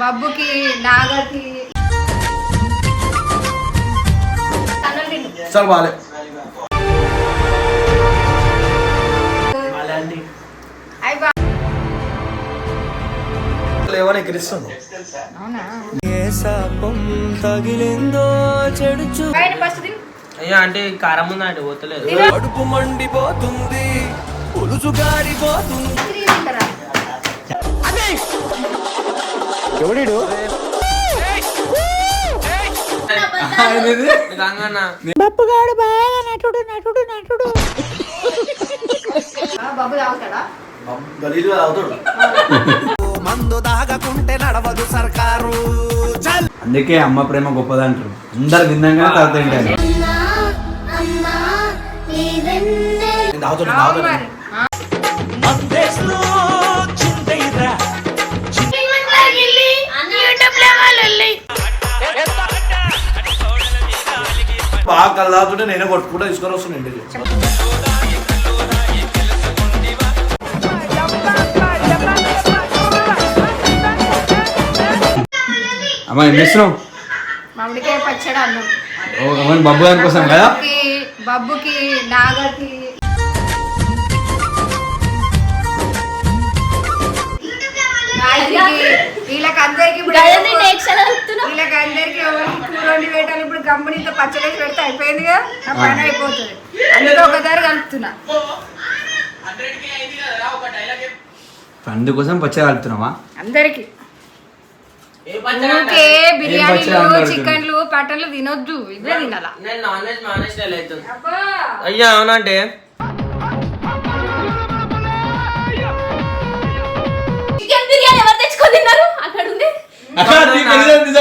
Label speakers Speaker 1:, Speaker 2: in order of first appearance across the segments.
Speaker 1: బబ్బుకి నాగకి.
Speaker 2: Sir బాలే లేవని ఎక్కిరిస్తుంది.
Speaker 3: తగిలిందో చెడుచు.
Speaker 4: అయ్యో అంటే కారం ఉందండి పోతలేదు.
Speaker 3: కడుపు మండిపోతుంది పులుసు గారిపోతుంది.
Speaker 4: గంగన్న
Speaker 1: ఆ, బబ్బు తాగుతాడా
Speaker 2: గలీజ్గా తాగుతాడు
Speaker 3: మందు దాగకుంటే నడవదు సర్కారు
Speaker 5: అందుకే అమ్మ ప్రేమ గొప్పదంటారు అందరు తిన్నాక తర్వాత
Speaker 2: కళ్ళు తాగుతుంటే నేనే కొట్టుకుంటా తీసుకొని వస్తున్నాను ఇంటికి.
Speaker 5: అమ్మ ఏం చేస్తున్నావు?
Speaker 1: మామిడికాయ పచ్చడి అన్నం.
Speaker 5: ఓ, అమ్మని బబ్బు గారి కోసం కదా
Speaker 1: బబ్బుకి నాగకి వీళ్ళకి అందరికి ఎవరికి కూర వండి పెట్టాలి ఇప్పుడు గంపనీతో పచ్చడి వేసి పెడితే అయిపోయింది కదా నా పని అయిపోతుంది. అందుకే ఒకసారి కలుపుతున్నా.
Speaker 5: పండు కోసం పచ్చడి కలుపుతున్నావా?
Speaker 1: అందరికి.
Speaker 4: పచ్చడి?
Speaker 1: ఊరికే
Speaker 5: పచ్చడి
Speaker 1: బిర్యానీలు? చికెన్లు పట్టలు తినొద్దు. ఇవే తినాలా?
Speaker 4: అయ్యా అవునంటే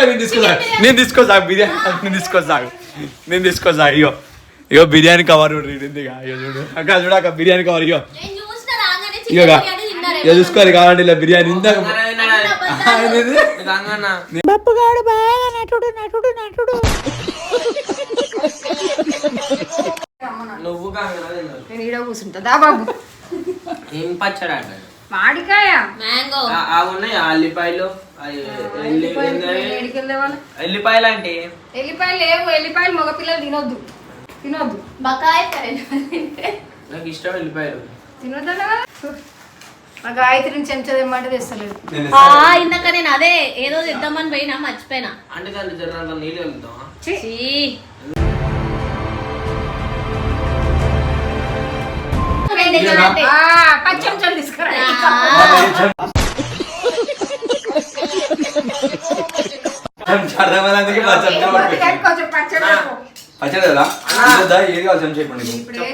Speaker 5: నేను తీసుకోసా బిర్యానీ. నేను తీసుకోసా నేను తీసుకోసా అయ్యో ఇగో బిర్యానీ కవర్ అయ్యో చూడు. అక్క చూడు అక్క బిర్యానీ కవర్ ఇగో.
Speaker 6: నేను
Speaker 5: ఇగో ఇక చూసుకోవాలి కావాలంటే ఇలా బిర్యానీ ఇందాక ఏంది?
Speaker 4: గంగన్న నువ్వు గంగన్న తిన్నారు
Speaker 1: నేను ఈడ కూర్చుంటా దా బాబు.
Speaker 4: ఏం పచ్చడి
Speaker 1: మాడికాయ.
Speaker 6: మ్యాంగో.
Speaker 4: ఆ- ఆ ఉన్నాయి అల్లిపాయలు అవి? ఎల్లిపాయలు అంటే?
Speaker 1: ఎల్లిపాయలు లేవు ఎల్లిపాయలు మగపిల్లలు తినొద్దు. తినొద్దు.
Speaker 6: బకాయ
Speaker 4: నాకు ఇష్టం ఎల్లిపాయలు.
Speaker 1: మా గాయత్రిని చెంచా తెమ్మంటే తెస్తలేదు.
Speaker 6: ఇందాక నేను అదే ఏదో తెద్దామని పోయినా మర్చిపోయినా.
Speaker 4: అంటే దాంట్లో జర నీళ్ళు వెళ్తావా
Speaker 1: ఛీ. పచ్చడి
Speaker 5: కదా ఏది కావాలి చెంచా చెప్పండి నీకు.
Speaker 1: ఏం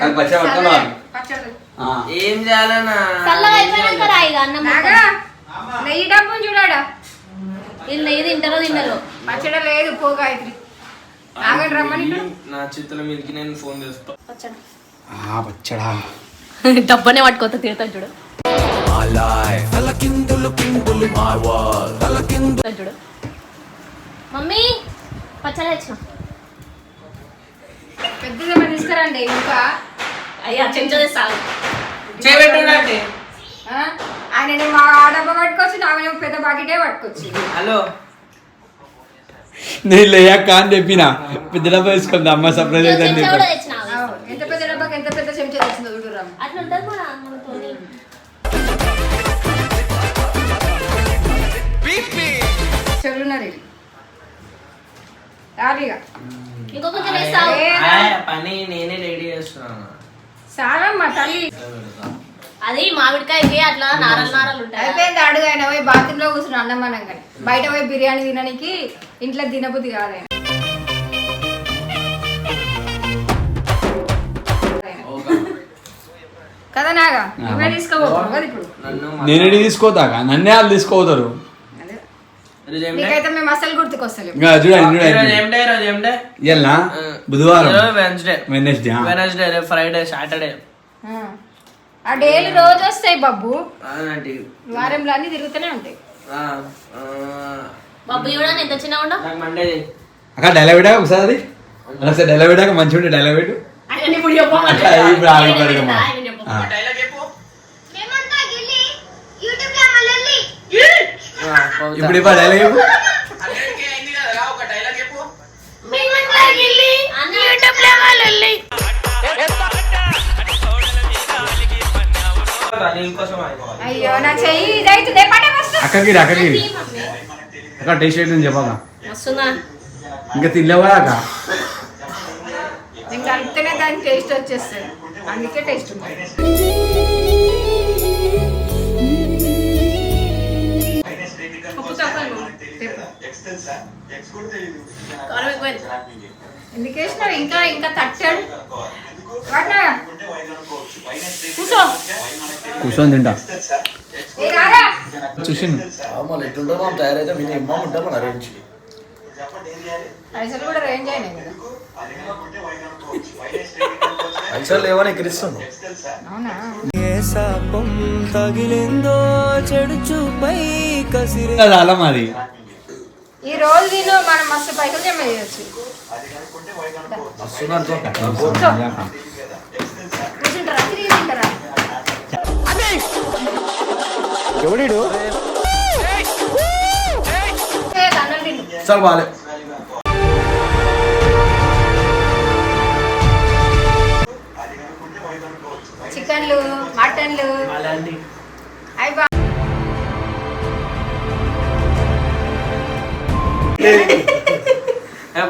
Speaker 5: కానీ పచ్చడి
Speaker 4: ఏం చేయాలన్నా
Speaker 1: నెయ్యి చూడాడా
Speaker 6: వీళ్ళు నెయ్యి తింటారో తినరు
Speaker 1: పచ్చడి లేదు పో గాయత్రి
Speaker 4: నా చేతుల మీదకి నేను ఫోన్ చేస్తా
Speaker 5: పచ్చడా పచ్చడా
Speaker 6: డబ్బనే పట్టుకోతా తిడతాను చూడు. చూడు. మమ్మీ పచ్చడి తెచ్చిన.
Speaker 1: తీసుకురండి ఇంకా.
Speaker 6: అయ్యా చెంచా
Speaker 1: ఆ? ఆయన మా డబ్బా పట్టుకొచ్చి నాగనేమో పెద్ద బాకెటే పట్టుకొచ్చి.
Speaker 4: హలో.
Speaker 5: నేను లేయాక అని చెప్పిన పెద్ద డబ్బా తీసుకుందా అమ్మ సర్ప్రైజ్ అయితే
Speaker 6: వేస్తావు.
Speaker 4: పని నేనే రెడీ చేస్తున్నాను.
Speaker 1: సారమ్మ తల్లి.
Speaker 6: అది మామిడికాయకి అట్లా నారలు నారలు ఉంటాయి?
Speaker 1: అయిపోయింది అడుగు ఆయన పోయి బాత్రూమ్లో కూర్చుని అన్నం అనంగానే బయట పోయి బిర్యానీ తినడానికి ఇంట్లో తినబుద్ధి కాదు ఆయన. కదా నాగా? నువ్వే తీసుకోబోతున్నావు కదా ఇప్పుడు.
Speaker 4: నన్ను
Speaker 5: నేను ఎడి తీసుకోతాక నన్నే వాళ్ళు తీసుకోతారు?
Speaker 1: నీకైతే మేము అసలు గుర్తుకొస్తలేము.
Speaker 5: ఇంకా చూడండి
Speaker 4: ఈరోజు
Speaker 5: చూడండి
Speaker 4: ఏం డే? ఈరోజు ఏం డే?
Speaker 5: ఇయ్యాలనా బుధవారం.
Speaker 4: ఈరోజు వెన్స్డే
Speaker 5: వెనస్డే
Speaker 4: వెనస్డే రేపు ఫ్రైడే సాటర్డే
Speaker 1: ఆ. ఆ డైలీ రోజు వస్తాయి
Speaker 4: అవునండి
Speaker 1: వారంలో అన్ని తిరుగుతూనే ఉంటాయి.
Speaker 4: ఆ, ఆ,
Speaker 6: బాబు చూడండి ఎంత చిన్న ఉండవు
Speaker 4: నాకు మండే
Speaker 5: అక్కడ డైలాగ్ ఒకసారి అది? ఒకసారి డైలాగ్ పెట్టాక మంచిగా ఉంటే డైలాగ్ పెట్టు
Speaker 6: ఆయన ఇప్పుడు
Speaker 5: ఆగిపోయాడు.
Speaker 6: ఆయన.
Speaker 5: ఆ.
Speaker 4: ఆ.
Speaker 5: ఇప్పుడు ఇప్పుడు డైలాగ్ చెప్పు.
Speaker 4: నీకోసం ఆగిపోవాలి.
Speaker 1: అయ్యో నా చెయ్యి ఇదైతుంది.
Speaker 5: అక్క టేస్ట్
Speaker 6: వస్తుందా
Speaker 5: ఇంకా తినలేవు అక్క?
Speaker 1: దానికి టేస్ట్ వచ్చేస్తుంది. అందుకే టేస్ట్ ఉంటుంది. వేసినావు ఇంకా ఇంకా తట్టాడు?
Speaker 6: కూర్చో
Speaker 5: కూర్చొని తింటా.
Speaker 2: మనం తయారైతే మీ ఇమ్మ ఉంటారు మన రేంజ్
Speaker 1: పైసలు కూడా రేంజ్ అయినాయి కదా
Speaker 2: పైసలు లేవని ఎక్కిరిస్తాను
Speaker 1: అవునా?
Speaker 3: ఏ శాపం తగిలిందో చెడు చూపై కసిరి.
Speaker 5: అలా మాది.
Speaker 1: ఈ రోజు తిను మనం మస్తు పైసలు జమ చేయొచ్చు.
Speaker 3: ఎవడు
Speaker 2: సార్ బాలే.
Speaker 1: చికెన్లు మటన్లు.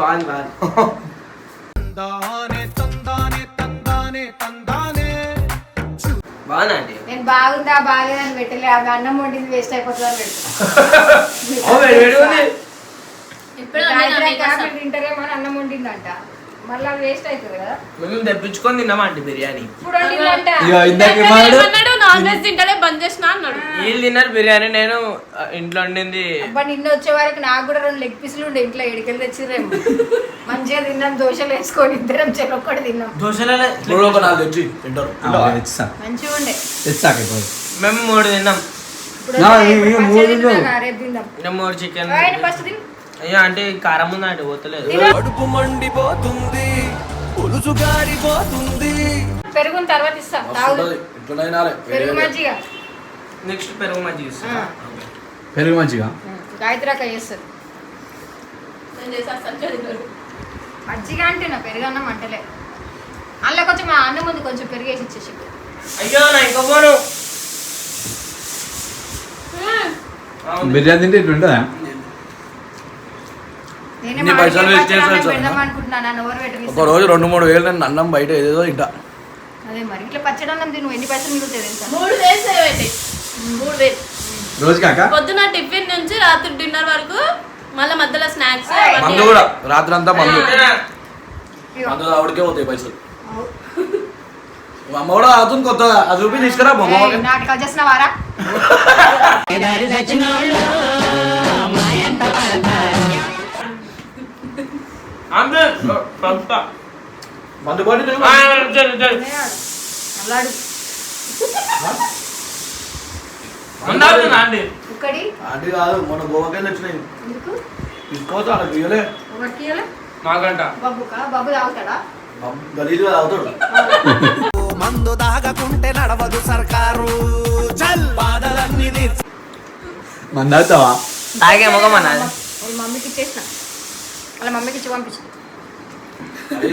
Speaker 4: బాగుంది బాగుంది
Speaker 1: నేను బాగుందా బాగాలేదని పెట్టలే అవి అన్నం వండింది వేస్ట్ అయిపోతుందని
Speaker 4: ఉంది.
Speaker 6: ఇప్పుడు
Speaker 1: పెడతాను తింటారేమో అని అన్నం వండిందంట. మళ్ళీ వేస్ట్ అవుతుంది కదా.
Speaker 4: మేము తెప్పించుకొని తిన్నాం ఆంటీ బిర్యానీ
Speaker 5: ఇందాక
Speaker 6: నాన్ వెజ్ తింటలే బంద్ చేసిన అన్నాడు.
Speaker 4: వీళ్ళు తిన్నారు బిర్యానీ నేను ఇంట్లో వండింది.
Speaker 1: అబ్బా నిన్న వచ్చే వరకు నాకు కూడా రెండు లెగ్ పీసులు ఉండే ఇంట్లో ఎడికెళ్ళి తెచ్చిర్రేమో. మంచిగా తిన్నాం దోశలు వేసుకొని ఇద్దరం చెరొక్కటి తిన్నాం.
Speaker 4: దోశలలో
Speaker 2: ఇప్పుడు ఒక నాలుగు తెచ్చి తింటారు.
Speaker 5: తెచ్చా
Speaker 1: మంచిగా ఉండే.
Speaker 5: తెచ్చాక
Speaker 4: మేము మూడు తిన్నాం.
Speaker 5: మూడు
Speaker 4: చికెన్
Speaker 1: ఫస్ట్
Speaker 4: అయ్యో అంటే కారం ఉందా అంటే పోతలేదు.
Speaker 3: కడుపు మండిపోతుంది పులుసు గారిపోతుంది.
Speaker 1: పెరుగున తర్వాత ఇస్తాం తాగు పెరుగు మజ్జిగ.
Speaker 4: నెక్స్ట్ పెరుగు మజ్జిగ ఇస్తాం.
Speaker 5: పెరుగు మంచిగా
Speaker 1: గాయత్రి అక్క చేస్తారు. మజ్జిగ అంటే నా పెరుగు అన్నం అంటలే. అందులో కొంచెం మా అన్నం ముందు కొంచెం పెరిగేసి ఇచ్చేసి.
Speaker 4: అయ్యో నా ఇంకో ఫోను. అవును.
Speaker 5: బిర్యానీ తింటే ఇట్లా ఉంటుందా
Speaker 1: నేనే
Speaker 2: ఇన్ని పైసలు వేస్ట్
Speaker 1: నన్ను
Speaker 2: ఒక రోజు రెండు మూడు వేలు నేను అన్నం బయట ఏదేదో ఇంట
Speaker 1: అదే మరి ఇట్లా పచ్చడి అన్నం తిను ఎన్ని పైసలు మిగులుతాయి
Speaker 6: మూడు వేలు సేవ్ అవుతాయి మూడు వేలు.
Speaker 5: రోజు కాక
Speaker 6: పొద్దున టిఫిన్ నుంచి రాత్రి డిన్నర్ వరకు మళ్ళీ మధ్యలో స్నాక్స్
Speaker 2: మందు కూడా రాత్రి అంతా మందు. ఆవిడకే పోతాయి పైసలు. అమ్మ కూడా అవుతుంది కొత్తగా అది చూపి తీసుకురా
Speaker 1: నాటకాలు చేసిన వారా
Speaker 4: ఆమె పంప.
Speaker 2: మందు.
Speaker 1: అల్లాడు.
Speaker 4: ఆంటీ
Speaker 1: ఇక్కడి
Speaker 2: కాదు గోవాకే తీసుకోవచ్చు తీయలే?
Speaker 4: నాకంట
Speaker 1: తాగుతాడా?
Speaker 2: గలీజ్గా తాగుతాడు.
Speaker 3: మందు దాగకుంటే నడవదు సర్కారు. చల్! బాధలన్నీ తీర్చ.
Speaker 5: మంది అవుతావా
Speaker 4: తాగే మొగం అన్నది
Speaker 1: వాళ్ళ మమ్మీకి ఇచ్చేసిన. వాళ్ళ మమ్మీకి ఇచ్చి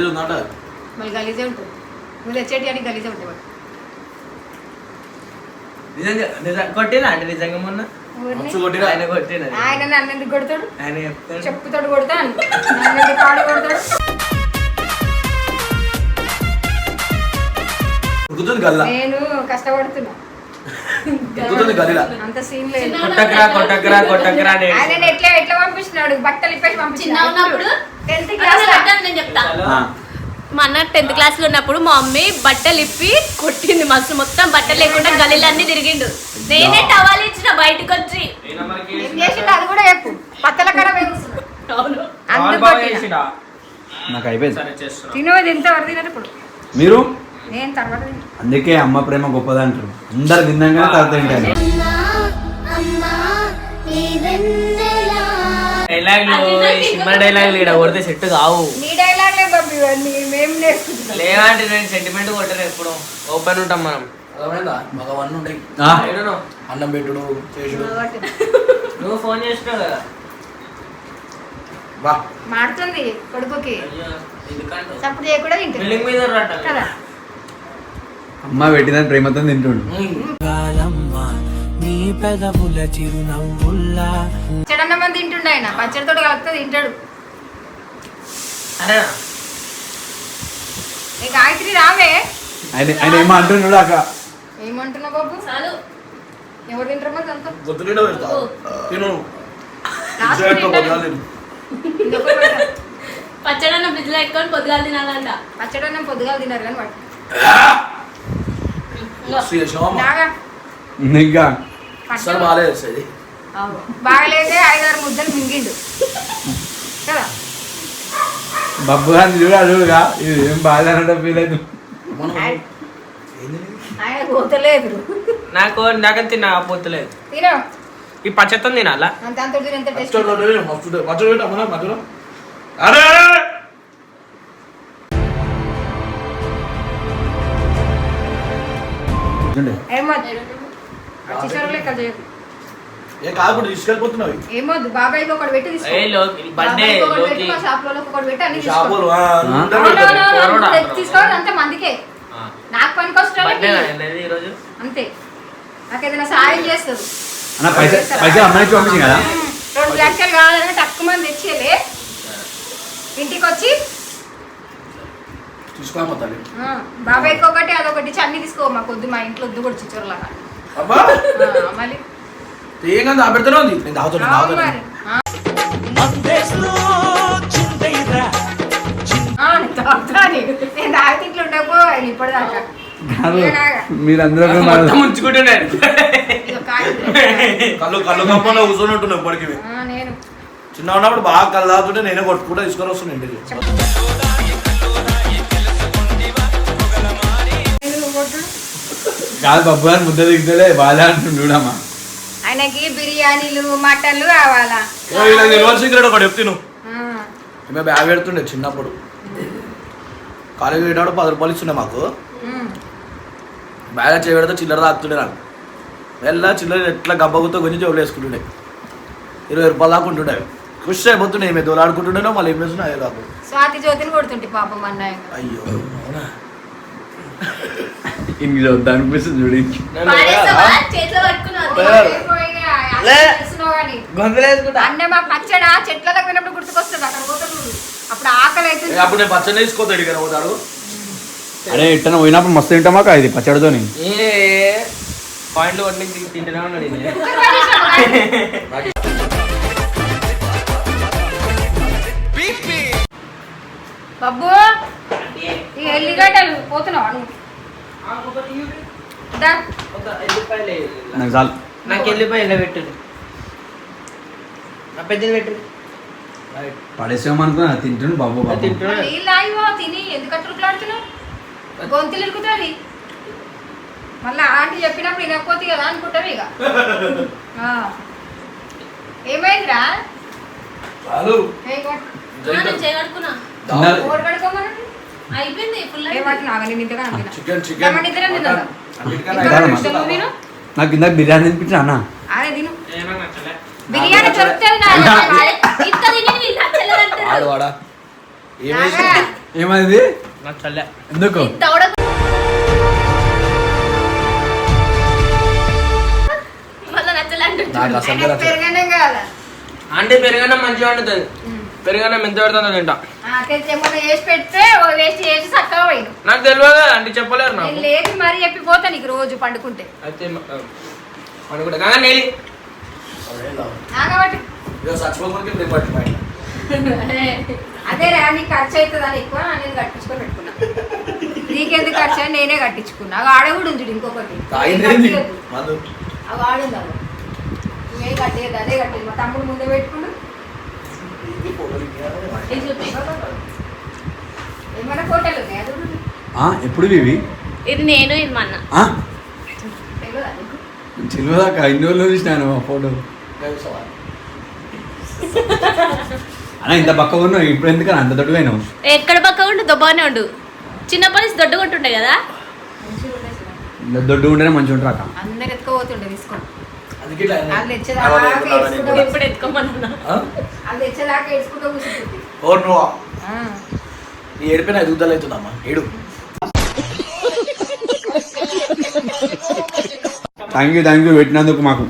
Speaker 2: ఉందంట
Speaker 1: మళ్ళీ గలీజే ఉంటుంది. నువ్వు తెచ్చేటి అని గలీజే ఉంటాయి వాడు.
Speaker 4: నిజంగా నిజంగా కొట్టినా అంటే నిజంగా మొన్న?
Speaker 1: ఊరిని.
Speaker 2: మస్తు కొట్టినా?
Speaker 4: ఆయన కొట్టినది
Speaker 1: ఆయన? నన్ను ఎందుకు కొడతాడు?
Speaker 4: ఆయన చెప్తాడు.
Speaker 1: చెప్పుతాడు కొడతాను నన్ను ఎందుకు కాడు కొడతాడు?
Speaker 2: ఉడుకుతుంది గల్లా
Speaker 1: నేను కష్టపడుతున్నా. అంత సీన్ లేదు.
Speaker 4: కొట్టకరా కొట్టకరా కొట్టకరా అని
Speaker 1: ఆయన ఎట్లా ఎట్లా పంపించినాడు? బట్టలు ఇప్పేసి
Speaker 6: ఉన్నప్పుడు
Speaker 1: టెన్త్ క్లాస్
Speaker 6: నేను చెప్తా. మా అన్న టెన్త్ క్లాస్లో ఉన్నప్పుడు మా మమ్మీ బట్టలు ఇప్పి కొట్టింది మస్తు. మొత్తం బట్టలు లేకుండా గలీలు అన్ని తిరిగిండు. నేనే టవాల్ ఇచ్చిన బయటకు వచ్చి.
Speaker 1: ఏం చేసిండు? అది కూడా చెప్పు. పత్తల.
Speaker 4: చేసిడా
Speaker 5: నాకు అయిపోయింది.
Speaker 4: సరే చేస్తున్నా.
Speaker 1: తిను ఇది ఎంత ఇప్పుడు.
Speaker 5: మీరు?
Speaker 1: నేను తర్వాత.
Speaker 5: అందుకే అమ్మ ప్రేమ గొప్పది అంటారు అందరు తిన్నాకనే తర్వాత తింటారు.
Speaker 4: డైలాగులు సినిమా డైలాగులు ఇక్కడ కొడితే సెట్ కావు.
Speaker 1: నీ డైలాగ్లే బాబు ఇవన్నీ మేము నేర్చుకుంటున్నాం.
Speaker 4: లేదంటే నేను సెంటిమెంట్ కొట్టను ఎప్పుడు. ఓపెన్ ఉంటాం మనం.
Speaker 2: మగవన్నీ
Speaker 4: know.
Speaker 2: అన్నం పెట్టుడు చేసుడు
Speaker 4: నువ్వు ఫోన్ చేసినావు కదా.
Speaker 2: బా
Speaker 1: మాడుతుంది కొడుకుకి. సప్పుడు చేయకుండా తింటుంది.
Speaker 4: బిల్డింగ్ మీద రాట
Speaker 1: కదా?
Speaker 5: అమ్మ పెట్టిన ప్రేమతో తింటుండు.
Speaker 3: నీ పెదవుల చిరునవ్వుల్లా.
Speaker 1: చెడన్న మంది తింటుండే ఆయన. పచ్చడితో కలిపితే తింటాడు.
Speaker 4: అరే.
Speaker 1: ఏ గాయత్రి రావే.
Speaker 5: ఆయన ఆయన ఏమో అంటున్నాడు అక్క?
Speaker 1: ఏమంటున్నావు బాబు?
Speaker 6: చాలు.
Speaker 1: ఎవరు తింటారు మరి
Speaker 2: తిను.
Speaker 1: ఇంకొక పెడతా.
Speaker 6: పచ్చడన్న ఫ్రిడ్జ్లో పెట్టుకొని పొద్దుగాల తినాలంట.
Speaker 1: పచ్చడన్నం పొద్దుగాల తిన్నారు కానీ వాడు
Speaker 2: మస్తు చేసినావా అమ్మ?
Speaker 1: బాగా
Speaker 5: ఇంకా
Speaker 2: అస్సలు బాగాలేదు ఇది
Speaker 1: అవును. బాగలేదే ఐదారు ముద్దలు మింగిండు కదా
Speaker 5: బబ్బు గారిని చూడ చూడగా ఇది ఏం బాధ ఫీల్ అవుతుంది
Speaker 1: ఆయన- పోతలేదు
Speaker 4: నాకు నాకు తిన్నా పోతలేదు
Speaker 1: తిన
Speaker 4: ఈ పచ్చత్తం తినాలా
Speaker 1: అంత అంత టేస్ట్
Speaker 2: అమ్మా, మధ్యలో అరే
Speaker 1: తీసుకోవాలి అంత మందికే. నాకు పనికి వస్తుంది అంతే నాకు? ఏదైనా సాయం చేస్తుంది రెండు లక్షలు కావాలని తక్కువ మంది తెచ్చేలే. ఇంటికి వచ్చి
Speaker 2: తీసుకోమ్మా తల్లి
Speaker 1: బాబాయ్కి ఒకటి అదొకటి. అన్ని తీసుకో మాకు వద్దు మా ఇంట్లో వద్దు కూడా చిచ్చోరులాగా
Speaker 2: అబ్బా!
Speaker 1: మళ్ళీ.
Speaker 2: పెడుతూనే ఉంది నేను తాగుతాను
Speaker 1: అవును
Speaker 2: తాగుతాను.
Speaker 1: మరి. ఆ, ఆ, నేను తాగుతా నేను. నేను తాగితే ఇట్లా ఉండకపో ఇప్పటిదాకా.
Speaker 5: కాదు
Speaker 1: ఏనాగా?
Speaker 5: మీరందరూ.
Speaker 2: కళ్ళు కళ్ళు కప్పలో కూర్చొని ఇప్పటికి.
Speaker 1: నేను.
Speaker 2: చిన్న ఉన్నప్పుడు బాగా కళ్ళు తాగుతుంటే నేనే కొట్టుకుంటా తీసుకొని వస్తున్నాను ఇంటికి.
Speaker 5: కాదు బబ్బు గారు ముద్ద దిగుతలే బాధ అంటుండు చూడమ్మా.
Speaker 1: ఆయనకి బిర్యానీలు మటన్లు కావాలా?
Speaker 2: సీక్రెట్ ఒకటి చెప్తాను మేము బ్యాగ్ పెడుతుండే చిన్నప్పుడు. కాలేజీ పోయేటప్పుడు పది రూపాయలు ఇస్తుండే మాకు. బ్యాగ్ చేయబడితే చిల్లర తాగుతుండే నాకు. వెళ్ళా చిల్లర ఎట్లా గబ్బగుతో కొంచెం చెవులు వేసుకుంటుండే. ఇరవై రూపాయలు దాకా ఉంటుండే. ఖుషి అయిపోతుండే ఏమే దోలాడుకుంటుండేనో మళ్ళీ ఏం చేస్తున్నా అయ్యో
Speaker 1: స్వాతి జ్యోతిని కొడుతుంటే పాపం అన్నయ్య.
Speaker 2: అయ్యో.
Speaker 5: చూద్దాం అనిపిస్తుంది చూడు.
Speaker 1: పచ్చడా చెట్లకు పోయినప్పుడు గుర్తుకొస్తుంది అక్కడ పోతాడు. అప్పుడు ఆకలి
Speaker 2: అప్పుడు నేను పచ్చడి ఇక్కడ పోతాడు.
Speaker 5: అరే ఇట్టన పోయినప్పుడు మస్తు తింటామా కా ఇది పచ్చడితోని.
Speaker 4: ఏ పాయింట్లు ఉన్నాడు
Speaker 1: ఈ ఎల్లిగడ్డలు పోతున్నావా
Speaker 5: నాకు చాలు.
Speaker 4: నాకు వెళ్ళిపోయి పెట్టు నా పెద్దది పెట్టు.
Speaker 5: పడేసామనుకున్నా తింటుండు బాబు బాబు.
Speaker 1: తిని. ఎందుకు గొంతులు ఇరుకుతుంది మళ్ళీ ఆంటీ చెప్పినప్పుడు వినకపోతే కదా అనుకుంటావు ఇక. ఆ. ఏమైందిరా?
Speaker 6: చేయగడుకున్నా. అయిపోయింది ఫుల్
Speaker 1: ఏమంటే నాకు.
Speaker 2: Chicken chicken.
Speaker 5: ఇందాక బిర్యానీ తినిపించా అన్న?
Speaker 1: బిర్యానీ.
Speaker 5: ఏమైంది?
Speaker 4: నచ్చలే.
Speaker 5: ఎందుకు?
Speaker 4: అంటే పెరుగన్నం మంచిగా వండుతుంది. పెరుగన్నం ఎంత పెడుతుందో తింటా. నాకు తెలియదు అంటే చెప్పలేరు
Speaker 1: నేను
Speaker 4: నాకు
Speaker 1: లేదు మరి చెప్పిపోతా నీకు రోజు పండుకుంటే.
Speaker 4: అయితే అనుకుంటా కానీ నేలి
Speaker 1: అదే రా నీకు ఖర్చు అవుతుందని ఎక్కువ నేను కట్టించుకొని పెట్టుకున్నా. నీకెందుకు ఖర్చు అని నేనే కట్టించుకున్నా. అవి ఆడ కూడా ఉంది ఇంకొకటి. ఆడుంది నువ్వే కట్టేది అదే కట్టేది మా తమ్ముడు ముందే పెట్టుకున్నా
Speaker 6: ఇది చూపి.
Speaker 1: ఏమైనా ఫోటోలు ఉన్నాయా చూడు
Speaker 5: ఆ, ఎప్పుడు ఇవి?
Speaker 6: ఇది నేను ఇది మా అన్న.
Speaker 5: ఆ?
Speaker 1: తెలియదా నీకు?
Speaker 5: తెలియదాకా? ఇన్ని రోజులు చూసినాను ఆ ఫోటో? అన్న ఇంత పక్క ఉన్నావు. ఇప్పుడు ఎందుకని అంత దొడ్డుపోయినావు.
Speaker 6: ఎక్కడ పక్క ఉండు? దొబ్బగానే ఉండు. చిన్నప్పటి నుంచి దొడ్డు కొట్టుండే కదా?
Speaker 5: దొడ్డు ఉంటేనే మంచిగా ఉంటారు అక్క.
Speaker 1: అందరు ఎత్తుకోపోతుండే తీసుకొని
Speaker 2: నీ ఏడిపోయిన ఎదుగుదల అవుతుందమ్మా. ఏడు.
Speaker 5: థ్యాంక్ యూ థ్యాంక్ యూ పెట్టినందుకు మాకు.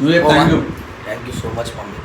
Speaker 5: నువ్వు thank you
Speaker 2: thank you so much mummy.